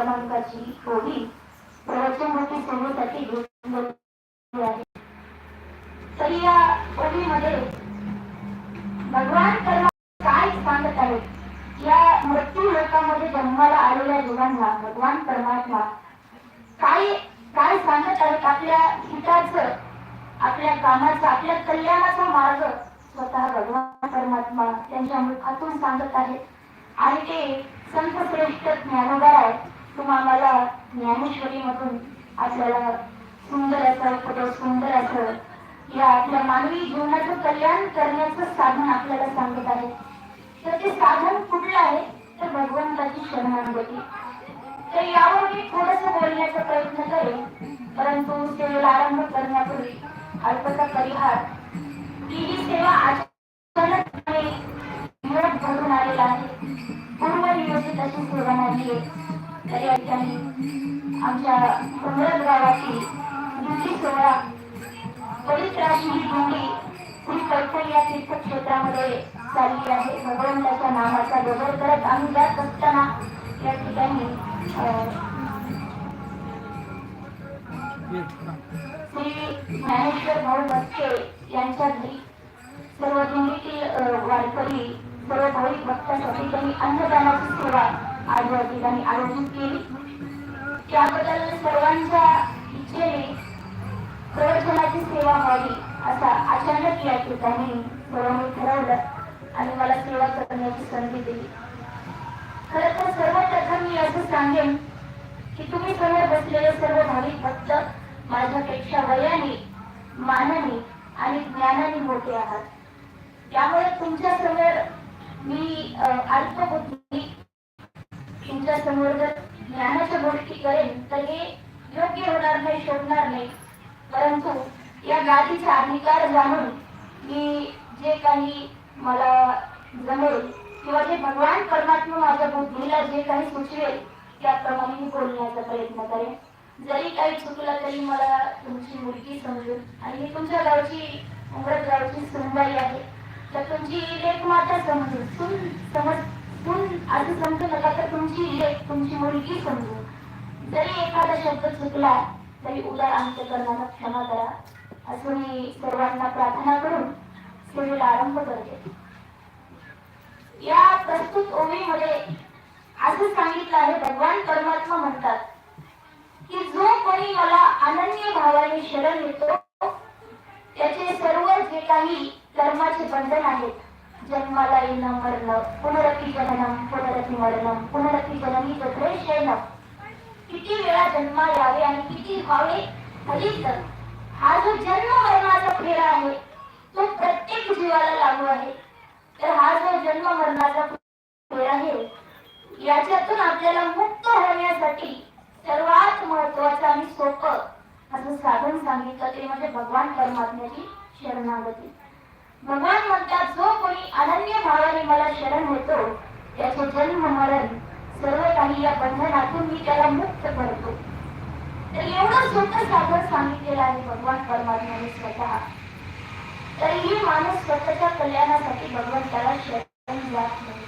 क्रमांकाची ओवी प्रवचनरूपी सेवेसाठी घेतलेली आहे. तर या ओवीमध्ये भगवान कर्म काय सांगत आहेत? या मृत्यू लोकांमध्ये जन्माला आलेल्या जीवांना भगवान परमात्मा काय काय सांगत आहेत? आपल्या हिताचं आपल्या कामाचा आपल्या कल्याणाचा मार्ग स्वतः भगवान परमात्मा त्यांच्या मुखातून सांगत आहेत. आणि ते संत श्रेष्ठ ज्ञानोबा आहेत. तुम्हाला ज्ञानेश्वरी मधून आपल्याला सुंदर असं उपदेश सुंदर असं या आपल्या मानवी जीवनाचं कल्याण करण्याचं साधन आपल्याला सांगत आहे. तर ते साधन कुठलं आहे? तर भगवंताची शरणागती. तर यावर मी थोडस बोलण्याचा प्रयत्न करेन परंतु सेवेला आरंभ करण्यापूर्वी अल्पचा परिहार. की ही सेवा अचानक भरून घडून आलेला आहे पूर्व नियोजित अशी सेवा नाही आहे. या ठिकाणी आमच्या गावाची दुसरी सोहळा पवित्र अशी ही श्री या तीर्थक्षेत्रामध्ये चालली आहे भगवंताच्या नामाचा गजर करत आम्ही जात असताना या ठिकाणी अं, श्री ज्ञानेश्वर भाऊ यांच्या घरी सर्व दिंडीतील वारकरी सर्व भाविक भक्तांसाठी त्यांनी अन्नदानाची सेवा आज या ठिकाणी आयोजित केली त्याबद्दल सर्वांच्या इच्छेने प्रवचनाची सेवा व्हावी असा अचानक या ठिकाणी सर्वांनी ठरवलं आणि मला सेवा करण्याची संधी दिली. खर तर सर्वप्रथम मी असं सांगेन की तुम्ही समोर बसलेले सर्व भाविक भक्त माझ्यापेक्षा वयाने मानाने आणि ज्ञानाने मोठे आहात. त्यामुळे तुमच्यासमोर मी अल्पबुद्धी तुमच्यासमोर जर ज्ञानाच्या गोष्टी करेन तर हे योग्य होणार नाही शोधणार नाही. परंतु या गादीचा अधिकार जाणून मी जे काही मला जमेल किंवा जे भगवान परमात्मा माझ्या बुद्धीला जे काही सुचवेल त्याप्रमाणे मी बोलण्याचा प्रयत्न करेन. जरी काही चुकलं तरी मला तुमची मुलगी समजून आणि मी तुमच्या गावची उमरत गावची सुनबाई आहे. तर तुमची लेख माता समजून समज पण असं समजू नका तर तुमची लेख तुमची मुलगी समजू. जरी एखादा शब्द चुकला तरी उदार अंतकरणाला क्षमा करा. असं मी सर्वांना प्रार्थना करून सेवेला आरंभ करते. या प्रस्तुत ओवीमध्ये असं सांगितलं आहे भगवान परमात्मा म्हणतात की जो कोणी मला अनन्य भावाने शरण येतो त्याचे सर्व जे काही कर्माचे बंधन आहेत जन्माला येणं मरणं पुनरपी जननम पुनरपी मरणम पुनरपी जननी तत्रे शयनम किती वेळा जन्मा यावे आणि किती व्हावे फलित हा जो जन्म मरणाचा फेरा आहे तो प्रत्येक जीवाला लागू आहे. तर हा जो जन्म मरणाचा फेरा आहे याच्यातून आपल्याला मुक्त होण्यासाठी सर्वात महत्वाचं आणि सोपं असं साधन सांगितलं ते म्हणजे भगवान परमात्म्याची शरणागती. भगवान म्हणतात जो कोणी अनन्य भावाने मला शरण होतो त्याचे जन्म मरण सर्व काही या बंधनातून मी त्याला मुक्त करतो. तर एवढं सोपं साधन सांगितलेलं आहे भगवान परमात्म्याने स्वतः. तरीही माणूस स्वतःच्या कल्याणासाठी भगवंताला शरण जात नाही.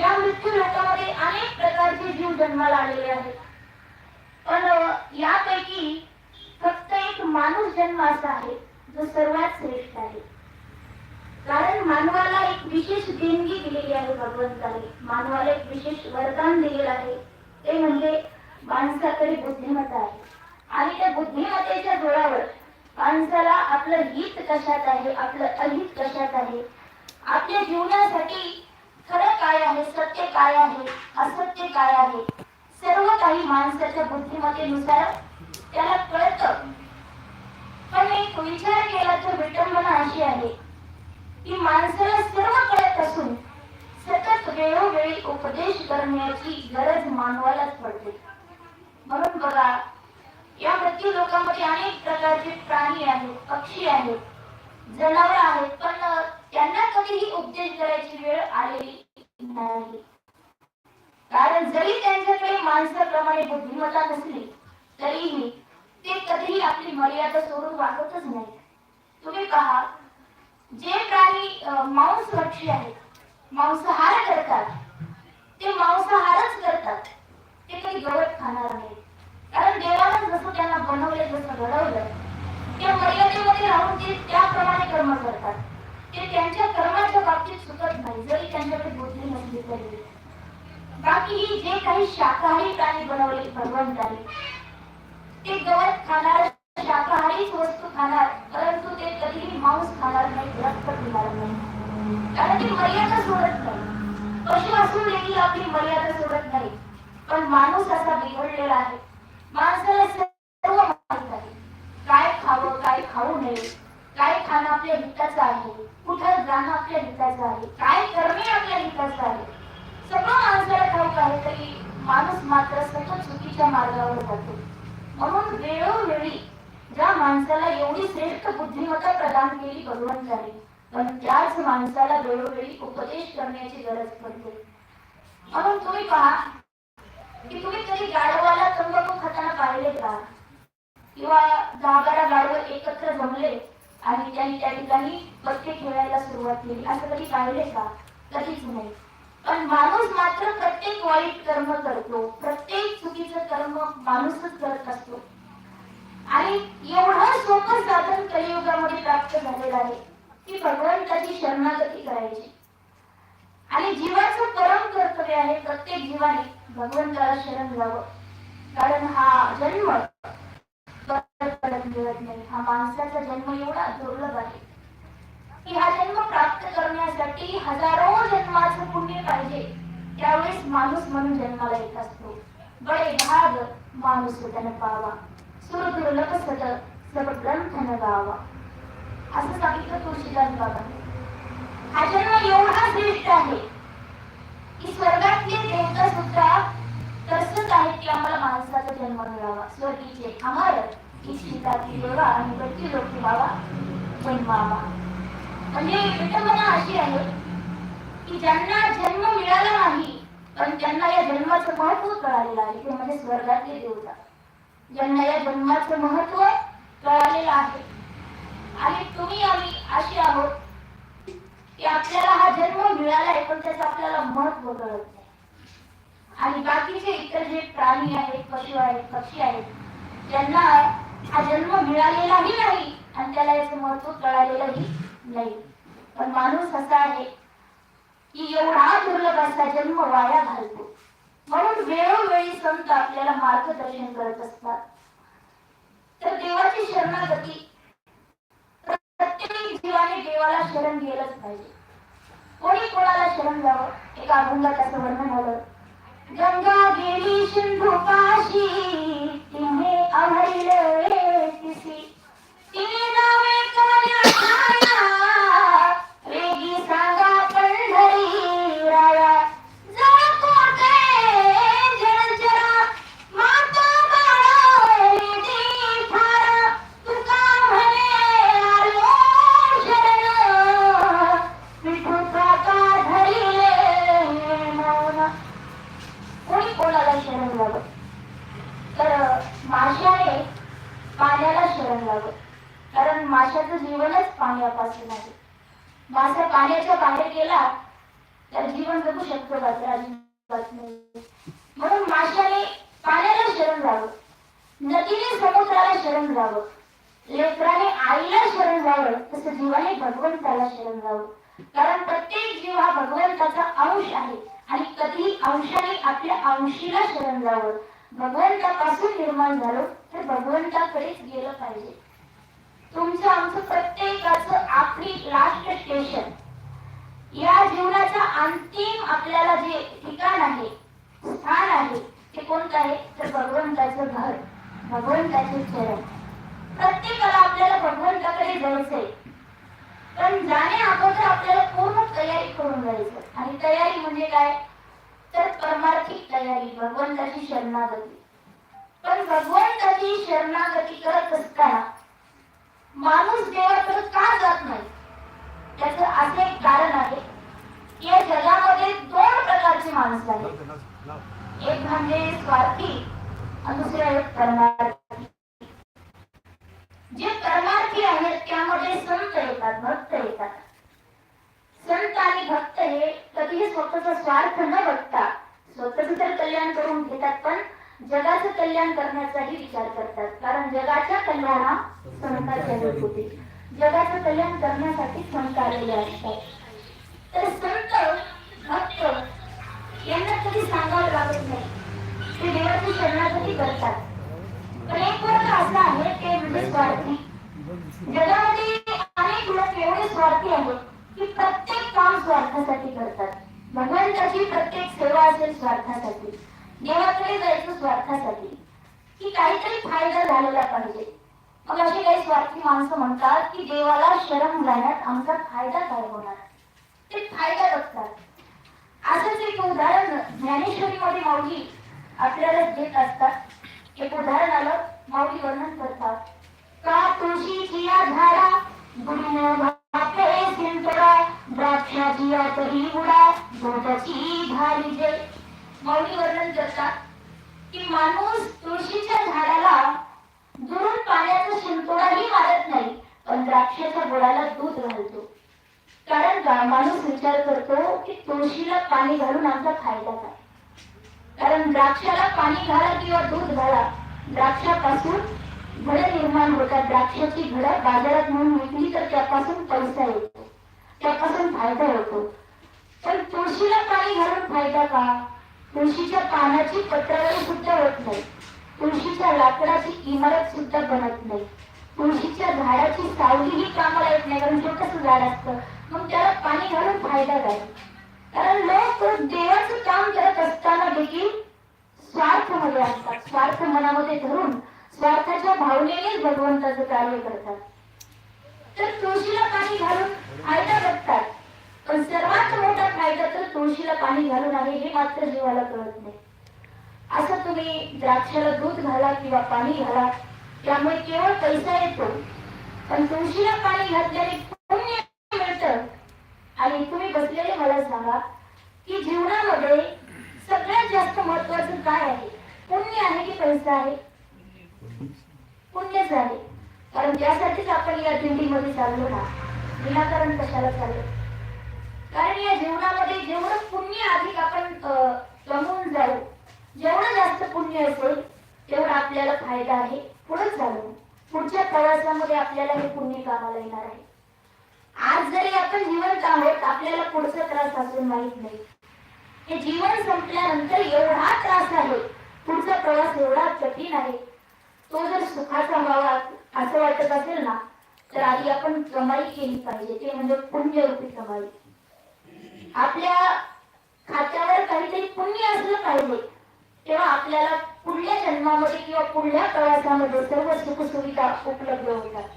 या मृत्यू लोकांमध्ये अनेक प्रकारचे जीव जन्माला आलेले आहेत. पण यापैकी फक्त एक माणूस जन्म असा आहे जो सर्वात श्रेष्ठ आहे. कारण मानवाला एक विशेष देणगी दिलेली आहे भगवंताने. मानवाला एक विशेष वरदान दिलेलं आहे. ते म्हणजे माणसाकडे बुद्धिमत्ता आहे. आणि त्या बुद्धिमत्तेच्या जोरावर माणसाला आपलं हित कशात आहे आपलं अहित कशात आहे आपल्या जीवनासाठी खरं काय आहे सत्य काय आहे असत्य काय आहे सर्व काही माणसाच्या बुद्धिमत्तेनुसार त्याला कळतं. पण एक विचार केला तर विटंबना अशी आहे की माणसाला सर्व कळत असून सतत वेळोवेळी उपदेश करण्याची गरज मानवालाच पडते. म्हणून बघा या मृत्यू लोकांमध्ये अनेक प्रकारचे प्राणी आहेत पक्षी आहेत जनावर आहेत पण त्यांना कधीही उपदेश करायची वेळ आलेली नाही. कारण जरी त्यांच्याकडे माणसाप्रमाणे बुद्धिमत्ता नसली तरीही ते कधीही आपली मर्यादा सोडून वागतच नाही तुम्ही पहा जे प्राणी मांस मांसभक्षी आहेत मांसाहार करतात ते मांसाहारच करतात. ते काही गवत खाणार नाही कारण देवानं जसं त्यांना बनवलं जसं घडवलं त्या मर्यादेमध्ये राहून ते त्याप्रमाणे कर्म करतात. ते त्यांच्या कर्माच्या बाबतीत चुकत नाही जरी त्यांच्याकडे बुद्धी नसली तरी. बाकी जे काही शाकाहारी प्राणी बनवले भगवंताने ते गवत खाणार शाकाहारीच वस्तू खाणार परंतु ते कधीही मांस खाणार नाही रक्त पिणार नाही. कारण ती मर्यादा सोडत नाही. पशु असून देखील आपली मर्यादा सोडत नाही. पण माणूस असा बिघडलेला आहे. माणसाला सर्व माहीत आहे. काय खावं काय खाऊ नये. काय खाणं आपल्या हिताचं आहे? कुठं जाणं आपल्या हिताचं आहे? काय करणे आपल्या हिताचं आहे? सगळं माणसाला ठाऊक आहे तरी माणूस मात्र सतत चुकीच्या मार्गावर जातो. म्हणून वेळोवेळी ज्या माणसाला एवढी श्रेष्ठ बुद्धिमत्ता प्रदान केली भगवंताने पण त्याच माणसाला वेळोवेळी उपदेश करण्याची गरज पडते. म्हणून तुम्ही पहा की तुम्ही कधी गाढवाला तंबाखू खाताना पाहिले का? किंवा दहा बारा गाढव एकत्र जमले आणि त्यांनी त्या ठिकाणी पत्ते खेळायला सुरुवात केली. असं कधी पाहिले का? कधीच नाही. पण माणूस मात्र प्रत्येक वाईट कर्म करतो. प्रत्येक चुकीचं कर्म माणूसच करत असतो. आणि एवढं सोपं साधन कलियुगामध्ये प्राप्त झालेलं आहे की भगवंताची शरणागती करायची. आणि जीवाचं परम कर्तव्य आहे प्रत्येक जीवाने भगवंताला शरण जावं कारण हा जन्म मिळत नाही. हा माणसाचा जन्म एवढा दुर्लभ आहे. की हा जन्म प्राप्त करण्यासाठी हजारो जन्माचं पुण्य पाहिजे. त्यावेळेस माणूस म्हणून जन्माला येत असतो. बडे भाग माणूस त्याने पावा. सुर दुर्लभ सद सब ग्रंथ न गावा. असं सांगितलं तुळशीदास बाबा. हा जन्म एवढा श्रेष्ठ आहे की स्वर्गातले देवता सुद्धा तसंच आहे की आम्हाला माणसाचा जन्म मिळावा. स्वर्गीचे आम्हाला इच्छिताची देवा आणि गती लोक व्हावा जन्मावा. म्हणजे विटंबना अशी आहे की ज्यांना जन्म मिळाला नाही पण त्यांना या जन्माचं महत्त्व कळालेलं आहे. ते म्हणजे स्वर्गातले देवता. ज्यांना या जन्माचं महत्त्व कळालेलं आहे. आणि तुम्ही आम्ही अशी आहोत की आपल्याला हा जन्म मिळाला आहे पण त्याचं आपल्याला महत्त्व कळत नाही. आणि बाकीचे इतर जे प्राणी आहेत पशु आहेत पक्षी आहेत ज्यांना हा जन्म मिळालेलाही नाही आणि त्याला याचं महत्त्व कळालेलंही नाही. पण माणूस असा आहे की एवढा दुर्लभ असा जन्म वाया घालतो. म्हणून वेळोवेळी संत आपल्याला मार्गदर्शन करत असतात. तर देवाची शरणागती प्रत्येक जीवाने देवाला शरण गेलंच पाहिजे. कोणी कोणाला शरण जावं एका अभंगात असं वर्णन आलं. गंगा गेली सिंधू पाशी. वाचले आहे मासा पाण्याच्या बाहेर गेला तर जीवन जगू शकतो म्हणून माशाने पाण्याला शरण जावं नदीने समुद्राला शरण जावं लेकराने आईला शरण जावं तसं जीवाने भगवंताला शरण जावं कारण प्रत्येक जीव हा भगवंताचा अंश आहे. आणि कधीही अंशाने आपल्या अंशीला शरण जावं भगवंतापासून निर्माण झालो तर भगवंताकडेच गेलं पाहिजे. तुमचं आमचं प्रत्येकाचं आपली लास्ट स्टेशन या जीवनाचा अंतिम आपल्याला जे ठिकाण आहे स्थान आहे ते कोणतं आहे? तर भगवंताचं घर भगवंताचे चरण. प्रत्येकाला आपल्याला भगवंताकडे जायचंय. पण जाणे अगोदर आपल्याला पूर्ण तयारी करून जायचं. आणि तयारी म्हणजे काय? तर परमार्थिक तयारी भगवंताची शरणागती. पण भगवंताची शरणागती करत असताना माणूस देवाकडे का जात नाही? त्याचं असे एक कारण आहे. की या जगामध्ये दोन प्रकारची माणसं आहेत. एक म्हणजे स्वार्थी आणि दुसरे आहेत परमार्थी. जे परमार्थी आहेत त्यामध्ये संत येतात भक्त येतात. संत आणि भक्त हे कधीही स्वतःचा स्वार्थ न बघता स्वतःच तर कल्याण करून घेतात पण जगाचं कल्याण करण्याचाही विचार करतात. कारण जगाच्या कल्याणा संतांच्या होते. जगाचं कल्याण करण्यासाठी संत आलेले असतात. तर संत भक्त यांना कधी सांगावं लागत नाही. ते देवाची शरणासाठी करतात. पण एक वर्ग असा आहे ते म्हणजे स्वार्थी. जगामध्ये अनेक लोक एवढे स्वार्थी आहेत की प्रत्येक काम स्वार्थासाठी करतात. भगवंताची प्रत्येक सेवा असेल स्वार्थासाठी. देवाकडे जायचं स्वार्थासाठी. की काहीतरी फायदा झालेला पाहिजे. मग असे काही स्वार्थी माणसं म्हणतात की देवाला शरण जाण्यात आमचा फायदा काय होणार? ते फायदा बघतात. असंच एक उदाहरण ज्ञानेश्वरीमध्ये माऊली आपल्याला देत असतात. एक उदाहरण आलं माऊली वर्णन करतात. का तुळशीची या झाडा गुरुन भापे सिंतडा द्राक्षाची आतही तरी उडा दुधाची भारी जय. माऊली वर्णन करतात की माणूस तुळशीच्या झाडाला दुरून पाण्याचा शिंतोडाही मारत नाही पण द्राक्षाच्या बोळाला दूध घालतो. कारण माणूस विचार करतो की तुळशीला पाणी घालून आमचा फायदा काय? कारण द्राक्षाला पाणी घाला किंवा दूध घाला द्राक्षापासून घड निर्माण होतात. द्राक्षाची घड बाजारात म्हणून विकली तर त्यापासून पैसा येतो त्यापासून फायदा होतो. पण तुळशीला पाणी घालून फायदा का? तुळशीच्या पानाची पत्रावळी सुद्धा होत नाही. तुळशीच्या लाकडाची इमारत सुद्धा बनत नाही. तुळशीच्या झाडाची सावलीही कामाला येत नाही कारण छोटस झाड असतं. मग त्याला पाणी घालून फायदा काय? कारण लोक देवाचं काम करत असताना देखील स्वार्थमध्ये असतात. स्वार्थ मनामध्ये धरून स्वार्थाच्या भावनेने भगवंताचं कार्य करतात. तर तुळशीला पाणी घालून फायदा बघतात. पण सर्वात मोठा फायदा तर तुळशीला पाणी घालून आहे हे मात्र जीवाला कळत नाही. असं तुम्ही द्राक्षाला दूध घाला किंवा पाणी घाला त्यामुळे केवळ पैसा येतो. पण तुळशीला पाणी घातल्याने पुण्य मिळतं. आणि तुम्ही बसलेले मला सांगा की जीवनामध्ये सगळ्यात जास्त महत्वाचं काय आहे? पुण्य आहे की पैसा आहे? पुण्यच आहे. कारण त्यासाठीच आपण या दिंडीमध्ये चाललो ना. विनाकारण कशाला चाललो? कारण या जीवनामध्ये जेवढं पुण्य अधिक आपण अं, कमवून जाऊ जेवढं जास्त पुण्य असेल तेवढा आपल्याला फायदा आहे. पुढे चालू. पुढच्या प्रवासामध्ये आपल्याला हे पुण्य कामाला येणार आहे. आज जरी आपण जिवंत आहोत आपल्याला पुढचा त्रास असून माहीत नाही. हे जीवन संपल्यानंतर एवढा त्रास आहे पुढचा प्रवास एवढा कठीण आहे. तो जर सुखाचा व्हावा असं वाटत असेल ना तर आधी आपण कमाई केली पाहिजे. ते म्हणजे पुण्यरूपी कमाई. आपल्या खात्यावर काहीतरी पुण्य असलं पाहिजे. तेव्हा आपल्याला पुढल्या जन्मामध्ये किंवा पुढल्या प्रवासामध्ये सर्व सुखसुविधा उपलब्ध होतात.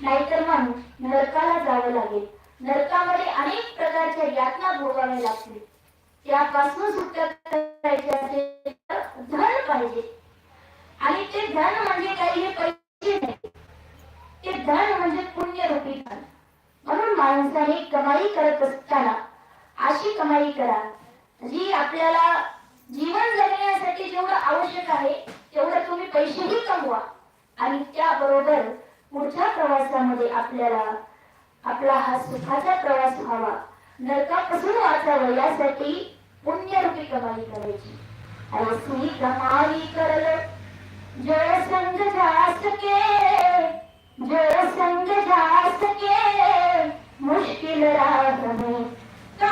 नाहीतर माणूस नरकाला जावं लागेल. नरकामध्ये अनेक प्रकारच्या यातना भोगाव्या लागतील. त्यापासून सुटका करायची असेल तर धन पाहिजे. आणि ते धन म्हणजे काही हे पैसे नाही. ते धन म्हणजे पुण्यरूपी धन. म्हणून माणसाने कमाई करत असताना अशी कमाई करा. जी आपल्याला जीवन जगण्यासाठी जेवढं आवश्यक आहे तेवढं तुम्ही पैसेही कमवा. आणि त्याबरोबर पुढच्या प्रवासामध्ये आपल्याला आपला हा सुखाचा प्रवास व्हावा. नरकापासून वाचावं यासाठी पुण्यरूपी कमाई करायची. ऐसी कमाई करल. जो संग जा सके जो संग जा सके मुश्किल राह में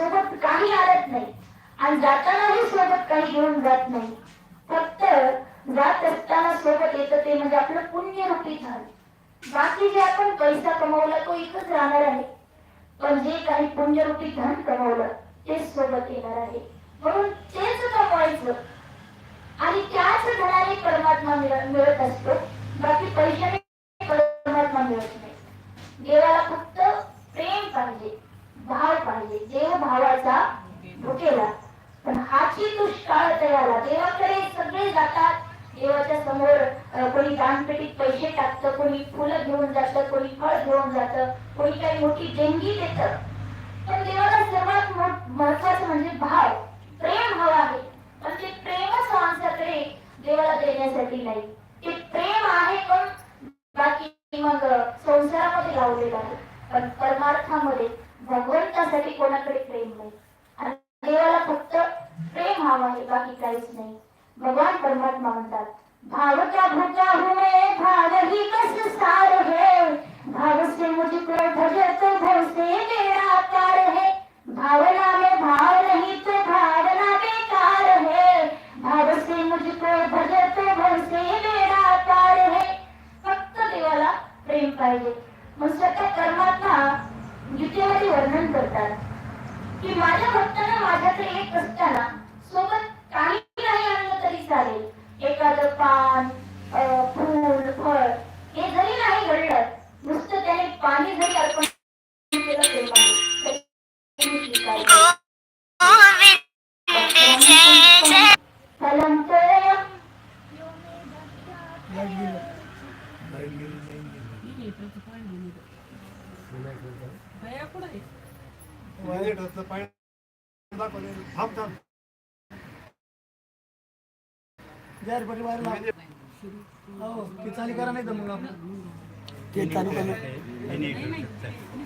सोबत काही आणत नाही. आणि जातानाही सोबत काही घेऊन जात नाही. फक्त जात असताना सोबत येतं ते म्हणजे आपलं पुण्य रूपी धन बाकी जे आपण पैसा कमवला तो इथंच राहणार आहे. पण जे काही पुण्यरूपी धन कमवलं तेच सोबत येणार आहे. म्हणून तेच कमवायचं. आणि त्याच धनाने परमात्मा मिळत असतो. बाकी पैशाने परमात्मा मिळत नाही. देवाला फक्त प्रेम पाहिजे. भाव म्हणजे पाहिजे देव भावाचा पण हाची दुष्काळ तयाला देवाकडे सगळे जातात. देवाच्या समोर कोणी दानपेटीत पैसे टाकतं कोणी फुलं घेऊन जातं कोणी फळ घेऊन जातं कोणी काही मोठी देणगी देत. पण देवाला सर्वात महत्वाचं म्हणजे भाव. प्रेम हवं आहे. पण ते प्रेमच माणसाकडे देवाला देण्यासाठी नाही. ते प्रेम आहे पण बाकी मग संसारामध्ये लावलेलं आहे. पण परमार्थामध्ये भगवंतासाठी कोणाकडे प्रेम नाही. आणि देवाला फक्त प्रेम हवं आहे बाकी काहीच नाही. भगवान परमात्मा म्हणतात भावच्या क्या भजा हुए भाव ही कस सार है भाव से मुझको भजत भव से मेरा प्यार है भावना में भाव नहीं तो भावना बेकार है भाव से मुझको भजत भव से मेरा प्यार है फक्त देवाला प्रेम पाहिजे मग स्वतः परमात्मा गीतेमध्ये वर्णन करतात की माझ्या भक्तानं माझ्याकडे येत असताना सोबत काही नाही आणलं तरी चालेल एखादं पान अं, फूल फळ हे जरी नाही घडलं नुसतं पाणी जरी अर्पण केलं प्रेमाने, थांब थांब जर लाव. हो ते चालू करा नाही तर मग आपण ते चालू करा. नाही